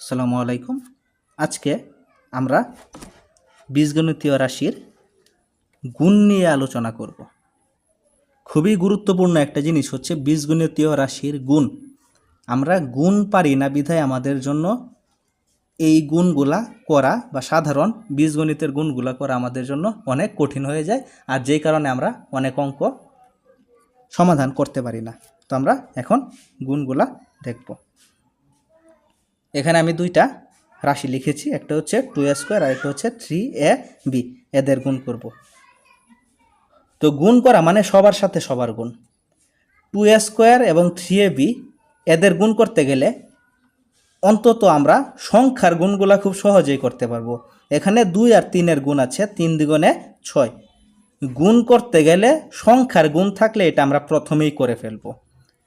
আসসালামু আলাইকুম। আজকে আমরা বীজগণিতীয় রাশির গুণ নিয়ে আলোচনা করব। খুবই গুরুত্বপূর্ণ একটা জিনিস হচ্ছে বীজগণিতীয় রাশির গুণ। আমরা গুণ পারি না বিধায় আমাদের জন্য এই গুণগুলা করা বা সাধারণ বীজগণিতের গুণগুলা করা আমাদের জন্য অনেক কঠিন হয়ে যায় আর যেই কারণে আমরা অনেক অঙ্ক সমাধান করতে পারি না। তো আমরা এখন গুণগুলা দেখব। এখানে আমি দুইটা রাশি লিখেছি, একটা হচ্ছে টু এ স্কোয়ার আর একটা হচ্ছে থ্রি এ বি এদের গুণ করব। তো গুণ করা মানে সবার সাথে সবার গুণ। টু এ স্কোয়ার এবং থ্রি এ বি এদের গুণ করতে গেলে অন্তত আমরা সংখ্যার গুণগুলা খুব সহজেই করতে পারব। এখানে দুই আর তিনের গুণ আছে, তিন দ্বিগুণে ছয়। গুণ করতে গেলে সংখ্যার গুণ থাকলে এটা আমরা প্রথমেই করে ফেলব।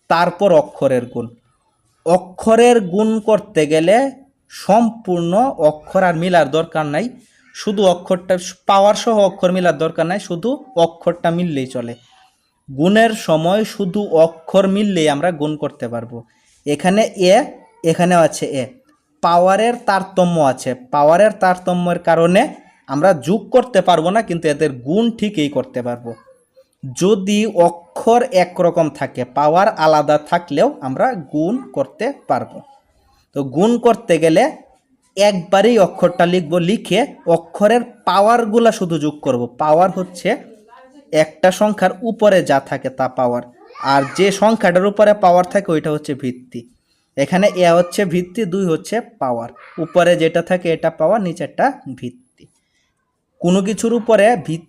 তারপর অক্ষরের গুণ। অক্ষরের গুণ করতে গেলে সম্পূর্ণ অক্ষর আর মিলার দরকার নাই। শুধু অক্ষরটা, পাওয়ার সহ অক্ষর মিলার দরকার নাই, শুধু অক্ষরটা মিললেই চলে। গুণের সময় শুধু অক্ষর মিললেই আমরা গুণ করতে পারব। এখানে এ, এখানেও আছে এ। পাওয়ারের তারতম্য আছে। পাওয়ারের তারতম্যের কারণে আমরা যোগ করতে পারব না, কিন্তু এদের গুণ ঠিকই করতে পারব। যদি অক্ষর একরকম থাকে, পাওয়ার আলাদা থাকলেও আমরা গুণ করতে পারব। তো গুণ করতে গেলে একবারেই অক্ষরটা লিখব, লিখে অক্ষরের পাওয়ারগুলা শুধু যোগ করব। পাওয়ার হচ্ছে একটা সংখ্যার উপরে যা থাকে তা পাওয়ার আর যে সংখ্যাটার উপরে পাওয়ার থাকে, ওইটা হচ্ছে ভিত্তি। এখানে এ হচ্ছে ভিত্তি, দুই হচ্ছে পাওয়ার উপরে যেটা থাকে, এটা পাওয়ার নিচেরটা ভিত্তি। কোনো কিছুর উপরে ভিত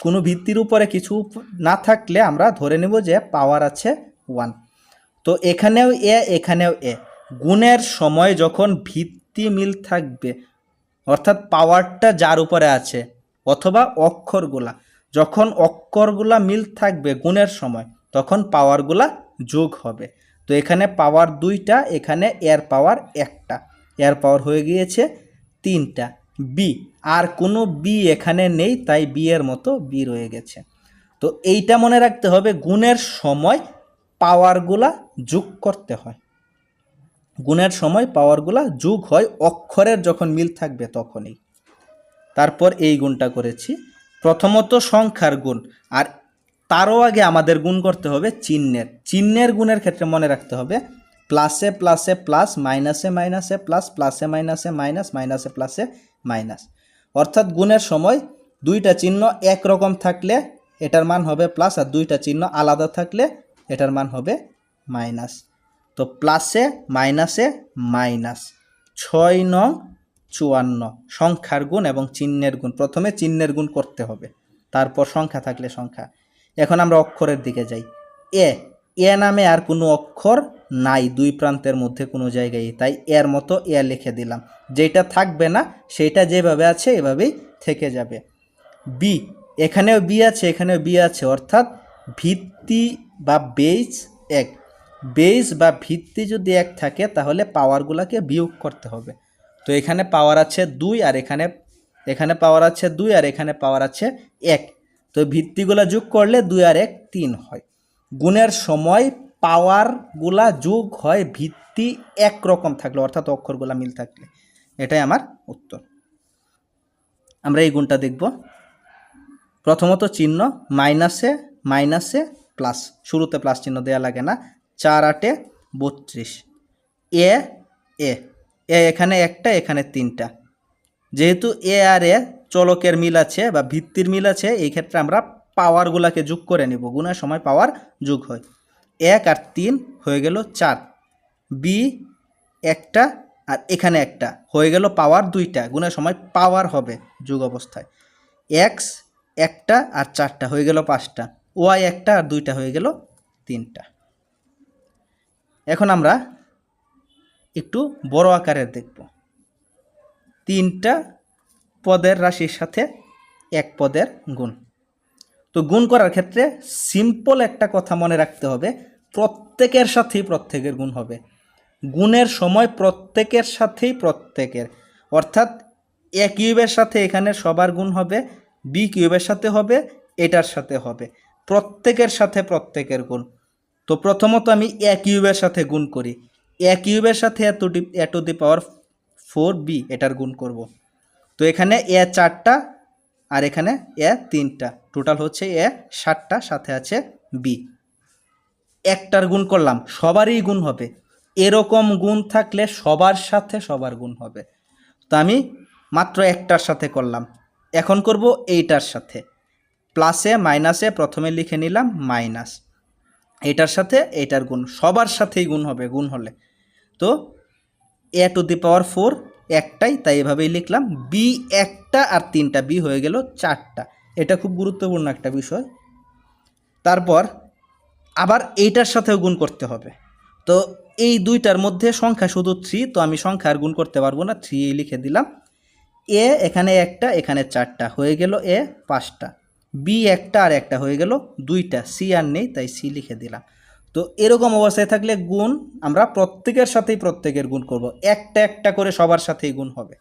কোনো ভিত্তির উপরে কিছু না থাকলে আমরা ধরে নেব যে পাওয়ার আছে ওয়ান তো এখানেও এ এখানেও এ। গুণের সময় যখন ভিত্তি মিল থাকবে, অর্থাৎ পাওয়ারটা যার উপরে আছে, অথবা অক্ষরগুলা, যখন অক্ষরগুলা মিল থাকবে গুণের সময়, তখন পাওয়ারগুলা যোগ হবে। তো এখানে পাওয়ার দুইটা, এখানে এর পাওয়ার একটা। এর পাওয়ার হয়ে গিয়েছে তিনটা। বি আর কোনো বি এখানে নেই, তাই বি এর মতো বি রয়ে গেছে। তো এইটা মনে রাখতে হবে, গুণের সময় পাওয়ারগুলা যোগ করতে হয়। গুণের সময় পাওয়ারগুলা যোগ হয় অক্ষরের যখন মিল থাকবে তখনই। তারপর এই গুণটা করেছি। প্রথমত সংখ্যার গুণ, আর তারও আগে আমাদের গুণ করতে হবে চিহ্নের। চিহ্নের গুণের ক্ষেত্রে মনে রাখতে হবে প্লাসে প্লাসে প্লাস মাইনাসে মাইনাসে প্লাস প্লাসে মাইনাসে মাইনাস মাইনাসে প্লাসে মাইনাস। অর্থাৎ গুণের সময় দুইটা চিহ্ন একরকম থাকলে এটার মান হবে প্লাস আর দুইটা চিহ্ন আলাদা থাকলে এটার মান হবে মাইনাস তো প্লাসে মাইনাসে মাইনাস ছয় নং চুয়ান্ন। সংখ্যার গুণ এবং চিহ্নের গুণ। প্রথমে চিহ্নের গুণ করতে হবে। তারপর সংখ্যা থাকলে সংখ্যা। এখন আমরা অক্ষরের দিকে যাই। এ এ নামে আর কোনো অক্ষর নাই, দুই প্রান্তের মধ্যে কোনো জায়গায়। তাই এর মতো এ লিখে দিলাম। যেটা থাকবে না, সেটা যেভাবে আছে, এভাবেই থেকে যাবে। বি, এখানেও বি আছে, এখানেও বি আছে, অর্থাৎ ভিত্তি বা বেস এক। বেস বা ভিত্তি যদি এক থাকে, তাহলে পাওয়ারগুলোকে বিয়োগ করতে হবে। তো এখানে পাওয়ার আছে দুই, আর এখানে এখানে পাওয়ার আছে দুই, আর এখানে পাওয়ার আছে এক। তো ভিত্তিগুলো যোগ করলে দুই আর এক তিন হয়। গুণের সময় পাওয়ারগুলা যোগ হয় ভিত্তি একরকম থাকলে, অর্থাৎ অক্ষরগুলা মিল থাকলে। এটাই আমার উত্তর। আমরা এই গুণটা দেখব। প্রথমত চিহ্ন মাইনাসে মাইনাসে প্লাস, শুরুতে প্লাস চিহ্ন দেওয়া লাগে না। চার আটে বত্রিশ। এ এ এ এখানে একটা, এখানে তিনটা। যেহেতু এ আর এ চলকের মিল আছে বা ভিত্তির মিল আছে, এই ক্ষেত্রে আমরা পাওয়ারগুলোকে যোগ করে নিব। গুণের সময় পাওয়ার যোগ হয়। এক আর তিন হয়ে গেল চার। বি একটা আর এখানে একটা। হয়ে গেল পাওয়ার দুইটা। গুণের সময় পাওয়ার হবে যোগ অবস্থায়। এক্স একটা আর চারটা হয়ে গেল পাঁচটা। ওয়াই একটা আর দুইটা হয়ে গেল তিনটা। এখন আমরা একটু বড় আকারের দেখব। তিনটা পদের রাশির সাথে এক পদের গুণ। তো গুণ করার ক্ষেত্রে সিম্পল একটা কথা মনে রাখতে হবে, প্রত্যেকের সাথেই প্রত্যেকের গুণ হবে। গুণের সময় প্রত্যেকের সাথেই প্রত্যেকের। অর্থাৎ এ কিউবের সাথে এখানে সবার গুণ হবে বি কিউবের সাথে হবে, এটার সাথে হবে। প্রত্যেকের সাথে প্রত্যেকের গুণ। তো প্রথমত আমি এ কিউবের সাথে গুণ করি। এ কিউবের সাথে A to the A to the power four B এটার গুণ করব। তো এখানে এ চারটা আর এখানে এ তিনটা। টোটাল হচ্ছে এ সাতটা, সাথে আছে বি। একটার গুণ করলাম, সবারই গুণ হবে। এরকম গুণ থাকলে সবার সাথে সবার গুণ হবে। তো আমি মাত্র একটার সাথে করলাম। এখন করব এইটার সাথে। প্লাসে মাইনাসে প্রথমে লিখে নিলাম মাইনাস এটার সাথে এটার গুণ। সবার সাথেই গুণ হবে, গুণ হলে। তো এ টু দি পাওয়ার ফোর একটাই, তাই এভাবেই লিখলাম। বি একটা আর তিনটা বি হয়ে গেল চারটা। এটা খুব গুরুত্বপূর্ণ একটা বিষয়। তারপর আবার এইটার সাথেও গুণ করতে হবে। তো এই দুইটার মধ্যে সংখ্যা শুধু থ্রি তো আমি সংখ্যা আর গুণ করতে পারব না। থ্রি লিখে দিলাম। এ এখানে একটা, এখানে চারটা। হয়ে গেল এ পাঁচটা। বি একটা আর একটা হয়ে গেল দুইটা। সি আর নেই, তাই সি লিখে দিলাম। তো এরকম অবস্থায় থাকলে গুণ আমরা প্রত্যেকের সাথেই প্রত্যেকের গুণ করব। একটা একটা করে সবার সাথেই গুণ হবে।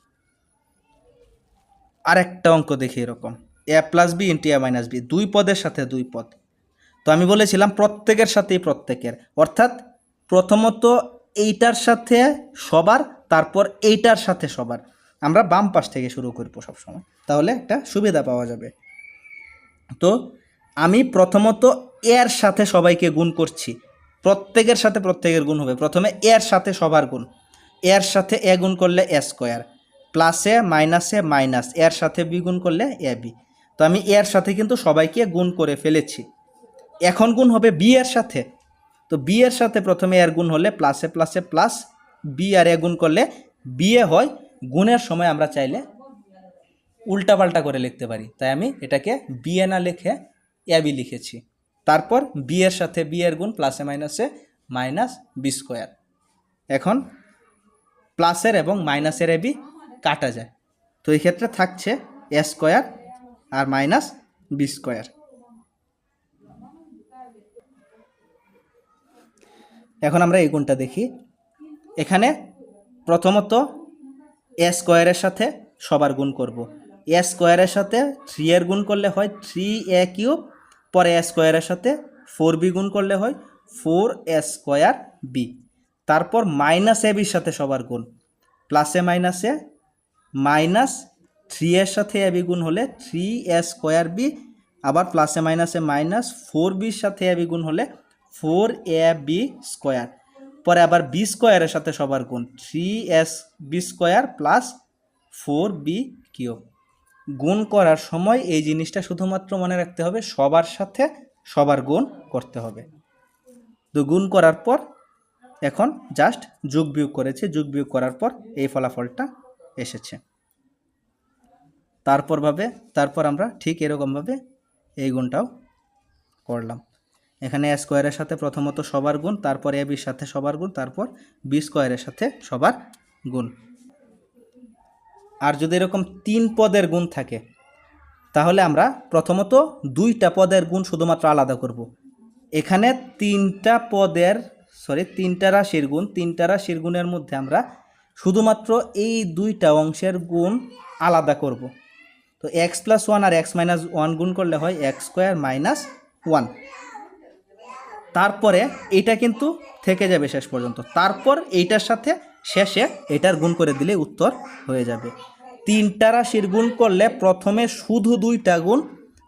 আর একটা অঙ্ক দেখি এরকম। A plus B into A minus B দুই পদের সাথে দুই পদ। তো আমি বলেছিলাম প্রত্যেকের সাথেই প্রত্যেকের। অর্থাৎ প্রথমত এইটার সাথে সবার, তারপর এইটার সাথে সবার। আমরা বাম পাশ থেকে শুরু করব সবসময়। তাহলে একটা সুবিধা পাওয়া যাবে। তো আমি প্রথমত এর সাথে সবাইকে গুণ করছি। প্রত্যেকের সাথে প্রত্যেকের গুণ হবে। প্রথমে এর সাথে সবার গুণ। এর সাথে এ গুণ করলে এ স্কোয়ার। প্লাসে মাইনাসে মাইনাস। এর সাথে বি গুণ করলে এ, বি। তো আমি এর সাথে কিন্তু সবাইকে গুণ করে ফেলেছি। এখন গুণ হবে বি এর সাথে। তো বি এর সাথে প্রথমে এর গুণ হলে প্লাসে প্লাসে প্লাস বি আর এ গুণ করলে বিয়ে হয়। গুণের সময় আমরা চাইলে উল্টাপাল্টা করে লিখতে পারি। তাই আমি এটাকে বিএ না লিখে এবি লিখেছি। তারপর বি এর সাথে বি এর গুণ প্লাসে মাইনাসে মাইনাস বি স্কোয়ার এখন প্লাসের এবং মাইনাসের এবি কাটা যায়। তো এই ক্ষেত্রে থাকছে এ স্কোয়ার আর মাইনাস বি স্কোয়ার এখন আমরা এই গুণটা দেখি। এখানে প্রথমত এ স্কোয়ারের সাথে সবার গুণ করব। এ স্কোয়ারের সাথে থ্রি এর গুণ করলে হয় থ্রি এ কিউব পরে এ স্কোয়ারের সাথে ফোর বি গুণ করলে হয় ফোর এ স্কোয়ার বি তারপর মাইনাস এ বির সাথে সবার গুণ। প্লাসে মাইনাসে মাইনাস থ্রি এর সাথে এ বি গুণ হলে থ্রি এ স্কোয়ার বি আবার প্লাসে মাইনাসে মাইনাস ফোর বির সাথে এ বি গুণ হলে ফোর এ বি স্কোয়ার পরে আবার বি স্কোয়ারের সাথে সবার গুণ। Three S B square plus four B cube গুণ করার সময় এই জিনিসটা শুধুমাত্র মনে রাখতে হবে, সবার সাথে সবার গুণ করতে হবে। তো গুণ করার পর এখন জাস্ট যোগ বিয়োগ করেছে, যোগ বিয়োগ করার পর এই ফলাফলটা এসেছে। তারপর ভাবে, তারপর আমরা ঠিক এরকমভাবে এই গুণটাও করলাম। এখানে এ স্কোয়ারের সাথে প্রথমত সবার গুণ, তারপর এ বির সাথে সবার গুণ, তারপর বি স্কোয়ারের সাথে সবার গুণ। আর যদি এরকম তিন পদের গুণ থাকে, তাহলে আমরা প্রথমত দুইটা পদের গুণ শুধুমাত্র আলাদা করব। এখানে তিনটা পদের সরি তিনটা রাশির গুণ, তিনটা রাশির গুণের মধ্যে আমরা শুধুমাত্র এই দুইটা অংশের গুণ আলাদা করব। তো এক্স প্লাস ওয়ান আর এক্স মাইনাস ওয়ান গুণ করলে হয় এক্স স্কোয়ার মাইনাস ওয়ান তারপরে এইটা কিন্তু থেকে যাবে শেষ পর্যন্ত তারপর এইটার সাথে শেষে এটার গুণ করে দিলে উত্তর হয়ে যাবে। তিনটা রাশির গুণ করলে প্রথমে শুধু দুইটা গুণ,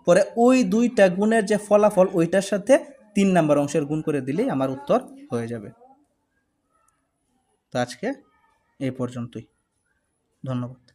পরে ওই দুইটা গুণের যে ফলাফল, ওইটার সাথে তিন নাম্বার অংশের গুণ করে দিলেই আমার উত্তর হয়ে যাবে। তো আজকে এই পর্যন্তই। ধন্যবাদ।